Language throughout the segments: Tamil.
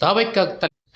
தாவைக்கா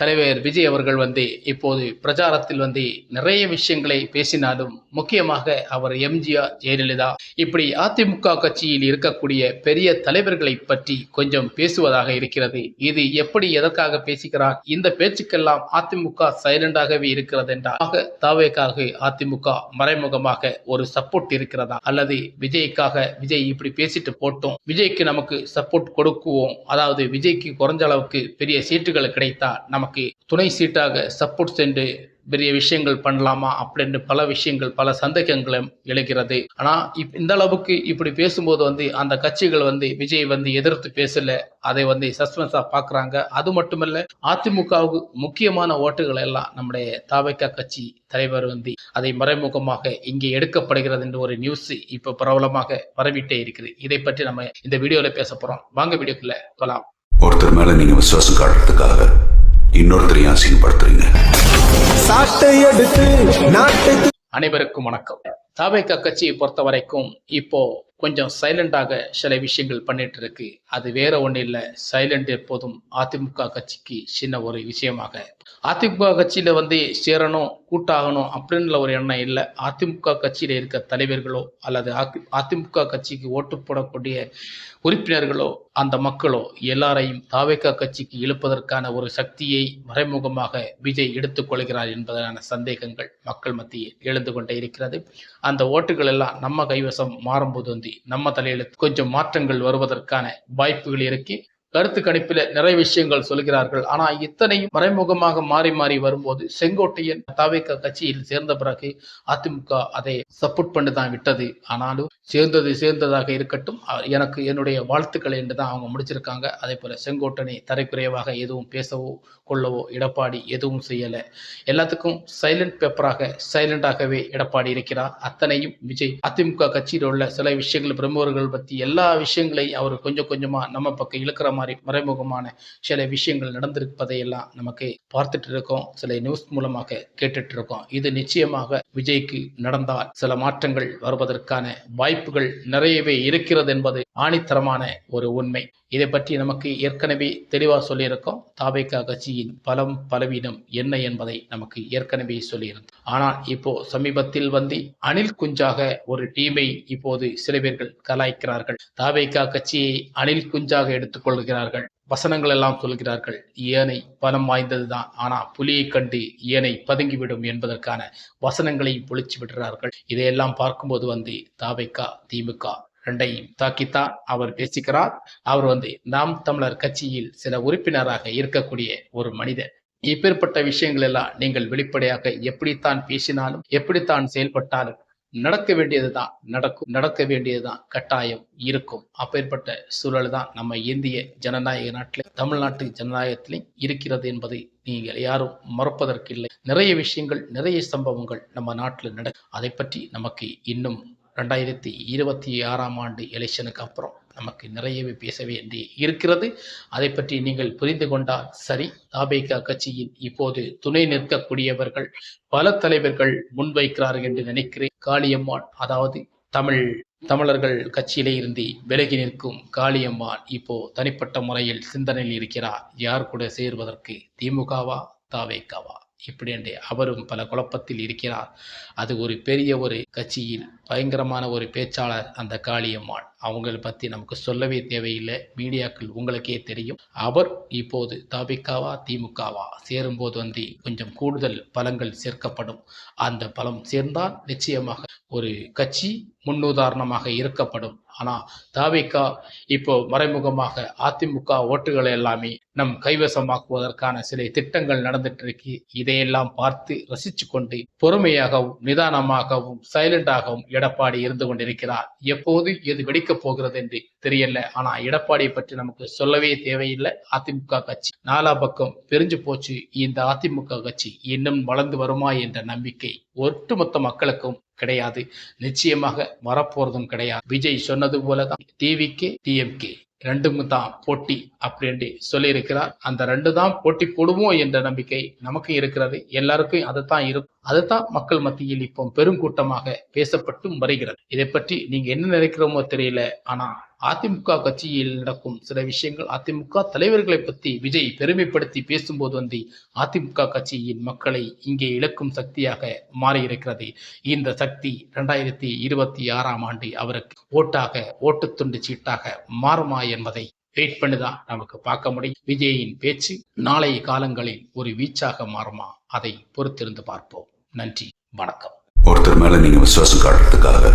தலைவர் விஜய் அவர்கள் வந்து இப்போது பிரச்சாரத்தில் வந்து நிறைய விஷயங்களை பேசினாலும் முக்கியமாக அவர் எம்ஜிஆர் ஜெயலலிதா இப்படி அதிமுக கட்சியில் இருக்கக்கூடிய பெரிய தலைவர்களை பற்றி கொஞ்சம் பேசுவதாக இருக்கிறது. இது எப்படி எதற்காக பேசுகிறார் இந்த பேச்சுக்கெல்லாம் அதிமுக சைலண்டாகவே இருக்கிறது என்றாக தாவேக்காக அதிமுக மறைமுகமாக ஒரு சப்போர்ட் இருக்கிறதா? அல்லது விஜய்க்காக விஜய் இப்படி பேசிட்டு போட்டோம் விஜய்க்கு நமக்கு சப்போர்ட் கொடுக்குவோம் அதாவது விஜய்க்கு குறைஞ்ச அளவுக்கு பெரிய சீட்டுகள் கிடைத்தா நமக்கு துணை சீட்டாக சப்போர்ட் சென்று பெரிய விஷயங்கள் பண்ணலாமா அப்படின்னு பல விஷயங்கள் பல சந்தேகங்களும் எழுகிறது. ஆனா இப்- இந்த அளவுக்கு இப்படி பேசும்போது வந்து அந்த கட்சிகள் வந்து விஜய் வந்து எதிர்த்து பேசல அதை வந்து சஸ்பென்ஸா பார்க்குறாங்க அது மட்டுமல்ல அதிமுகவுக்கு முக்கியமான ஓட்டுகள் எல்லாம் நம்முடைய தாவைக்கா கட்சி தலைவர் வந்து அதை மறைமுகமாக இங்கே எடுக்கப்படுகிறது என்ற ஒரு நியூஸ் இப்போ பிரபலமாக பரவிட்டே இருக்குது. இதை பற்றி நம்ம இந்த வீடியோவில் பேச போகிறோம் வாங்க வீடியோக்குள்ள போகலாம் ஒருத்தர் மேல நீங்க விசுவாசம் காட்டுறதுக்காக இன்னொருத்தரையும் அசிங்கப்படுத்துறீங்க? சாட்டை எடுத்து நாட்டுக்கு அனைவருக்கும் வணக்கம். தாவேக்கா கட்சியை பொறுத்த வரைக்கும் இப்போ கொஞ்சம் சைலண்டாக சில விஷயங்கள் பண்ணிட்டு இருக்கு அது வேற ஒன்றும் இல்லை. சைலண்ட் எப்போதும் அதிமுக கட்சிக்கு சின்ன ஒரு விஷயமாக. அதிமுக கட்சியில வந்து சேரணும் கூட்டாகணும் அப்படின்ற ஒரு எண்ணம் இல்லை. அதிமுக கட்சியில இருக்க தலைவர்களோ அல்லது அதிமுக கட்சிக்கு ஓட்டு போடக்கூடிய உறுப்பினர்களோ அந்த மக்களோ எல்லாரையும் தாவேக்கா கட்சிக்கு இழுப்பதற்கான ஒரு சக்தியை மறைமுகமாக விஜய் எடுத்துக்கொள்கிறார் என்பதற்கான சந்தேகங்கள் மக்கள் மத்தியில் எழுந்து கொண்டே இருக்கிறது. அந்த ஓட்டுகள் எல்லாம் நம்ம கைவசம் மாறும்போது வந்து நம்ம தலையெழுத்து கொஞ்சம் மாற்றங்கள் வருவதற்கான வாய்ப்புகள் இருக்கு. கருத்து கணிப்பில் நிறைய விஷயங்கள் சொல்கிறார்கள். ஆனா இத்தனையும் மறைமுகமாக மாறி மாறி வரும்போது செங்கோட்டையன் தாவேக்கா கட்சியில் சேர்ந்த பிறகு அதிமுக அதை சப்போர்ட் பண்ணி தான் விட்டது. ஆனாலும் சேர்ந்தது சேர்ந்ததாக இருக்கட்டும் எனக்கு என்னுடைய வாழ்த்துக்கள் என்று தான் அவங்க முடிச்சிருக்காங்க. அதே போல செங்கோட்டனை தரைக்குறைவாக எதுவும் பேசவோ கொள்ளவோ எடப்பாடி எதுவும் செய்யல. எல்லாத்துக்கும் சைலண்ட் பேப்பராக சைலண்டாகவே எடப்பாடி இருக்கிறார். அத்தனையும் விஜய். அதிமுக கட்சியில் உள்ள சில விஷயங்கள் பிரமுகர்கள் பத்தி எல்லா விஷயங்களையும் அவர் கொஞ்சம் கொஞ்சமா நம்ம பக்கம் இழுக்கிற மாதிரி மறைமுகமான சில விஷயங்கள் நடந்திருப்பதையெல்லாம் நமக்கு பார்த்துட்டு இருக்கோம் சில நியூஸ் மூலமாக கேட்டுட்டு இருக்கோம் இது நிச்சயமாக விஜய்க்கு நடந்தால் சில மாற்றங்கள் வருவதற்கான வாய்ப்புகள் நிறையவே இருக்கிறது என்பது ஆணித்தரமான ஒரு உண்மை. இதை பற்றி நமக்கு ஏற்கனவே தெளிவாக சொல்லியிருக்கோம். தாபேக்கா கட்சியின் பலம் பலவீனம் என்ன என்பதை நமக்கு ஏற்கனவே சொல்லியிருந்தோம். ஆனால் இப்போ சமீபத்தில் வந்து அணில் குஞ்சாக ஒரு டீமை இப்போது சில பேர்கள் கலாய்க்கிறார்கள். தாபேக்கா கட்சியை அணில் குஞ்சாக எடுத்துக்கொள்கிறார்கள் வசனங்கள் எல்லாம் சொல்கிறார்கள். ஏனை பலம் வாய்ந்ததுதான். ஆனா புலியை கண்டு ஏனை பதுங்கிவிடும் என்பதற்கான வசனங்களை பொழிச்சு விடுறார்கள் இதையெல்லாம் பார்க்கும்போது வந்து தாவைக்கா திமுக ரெண்டையும் தாக்கித்தான் அவர் பேசிக்கிறார். அவர் வந்து நாம் தமிழர் கட்சியில் சில உறுப்பினராக இருக்கக்கூடிய ஒரு மனிதர். இப்பேற்பட்ட விஷயங்கள் எல்லாம் நீங்கள் வெளிப்படையாக எப்படித்தான் பேசினாலும் எப்படித்தான் செயல்பட்டாலும் நடக்க வேண்டியதுதான் நடக்கும் நடக்க வேண்டியதுதான் கட்டாயம் இருக்கும். அப்பேற்பட்ட சூழல் தான் நம்ம இந்திய ஜனநாயக நாட்டில் தமிழ்நாட்டு ஜனநாயகத்திலும் இருக்கிறது என்பதை நீங்கள் யாரும் மறப்பதற்கில்லை. நிறைய விஷயங்கள் நிறைய சம்பவங்கள் நம்ம நாட்டில் நட அதை பற்றி நமக்கு இன்னும் ரெண்டாயிரத்தி இருபத்தி ஆறாம் ஆண்டு எலெக்ஷனுக்கு அப்புறம் நமக்கு நிறையவே பேச வேண்டி இருக்கிறது. அதை பற்றி நீங்கள் புரிந்து கொண்டால் சரி. தாபேகா கட்சியின் இப்போது துணை நிற்கக்கூடியவர்கள் பல தலைவர்கள் முன்வைக்கிறார்கள் என்று நினைக்கிறேன். காளியம்மாள் அதாவது தமிழ் தமிழர்கள் கட்சியிலே இருந்து விலகி நிற்கும் காளியம்மாள் இப்போ தனிப்பட்ட முறையில் சிந்தனையில் இருக்கிறார். யார் கூட சேர்வதற்கு திமுகவா தாவேக்காவா இப்படி என்று அவரும் பல குழப்பத்தில் இருக்கிறார். அது ஒரு பெரிய ஒரு கட்சியில் பயங்கரமான ஒரு பேச்சாளர் அந்த காளியம்மாள். அவங்களை பற்றி நமக்கு சொல்லவே தேவையில்லை. மீடியாக்கள் உங்களுக்கே தெரியும். அவர் இப்போது தாபிக்காவா திமுகவா சேரும்போது வந்து கொஞ்சம் கூடுதல் பலங்கள் சேர்க்கப்படும். அந்த பலம் சேர்ந்தால் நிச்சயமாக ஒரு கட்சி முன்னுதாரணமாக இருக்கப்படும். ஆனால் தாவிகா இப்போ மறைமுகமாக அதிமுக ஓட்டுகளை எல்லாமே நம் கைவசமாக்குவதற்கான சில திட்டங்கள் நடந்துட்டு இருக்கு இதையெல்லாம் பார்த்து ரசிச்சு கொண்டு பொறுமையாகவும் நிதானமாகவும் சைலண்டாகவும் எடப்பாடி இருந்து கொண்டிருக்கிறார். எப்போது எது வெடிக்கப் போகிறது என்று தெரியல. ஆனா எடப்பாடியை பற்றி நமக்கு சொல்லவே தேவையில்லை. அதிமுக கட்சி நாலா பக்கம் பிரிஞ்சு போச்சு. இந்த அதிமுக கட்சி இன்னும் வளர்ந்து வருமா என்ற நம்பிக்கை ஒட்டுமொத்த மக்களுக்கும் கிடையாது. நிச்சயமாக வரப்போறதும் கிடையாது. விஜய் சொன்னது போலதான். டிவிக்கு டிஎம்கே. ரெண்டும் தான் போட்டி அப்படின்ட்டு சொல்லியிருக்கிறார். அந்த ரெண்டு தான் போட்டி போடுவோம் என்ற நம்பிக்கை நமக்கு இருக்கிறது. எல்லாருக்கும் அதுதான் இருக்கும் அதுதான் மக்கள் மத்தியில் இப்போ பெருங்கூட்டமாக பேசப்பட்டும் வருகிறது. இதை பற்றி நீங்க என்ன நினைக்கிறோமோ தெரியல. ஆனா அதிமுக கட்சியில் நடக்கும் சில விஷயங்கள் அதிமுக தலைவர்களை பற்றி விஜய் பெருமைப்படுத்தி பேசும்போது வந்து அதிமுக கட்சியின் மக்களை இங்கே இழக்கும் சக்தியாக மாறியிருக்கிறது. இந்த சக்தி இரண்டாயிரத்தி இருபத்தி ஆறாம் ஆண்டு அவருக்கு ஓட்டாக ஓட்டுத்துண்டு சீட்டாக மாறுமா என்பதை வெயிட் பண்ணிதான் நமக்கு பார்க்க முடியும். விஜயின் பேச்சு நாளைய காலங்களில் ஒரு வீச்சாக மாறுமா? அதை பொறுத்திருந்து பார்ப்போம். நன்றி வணக்கம். ஒருத்தர் மேல நீங்க விசுவாசம் காட்டுறதுக்காக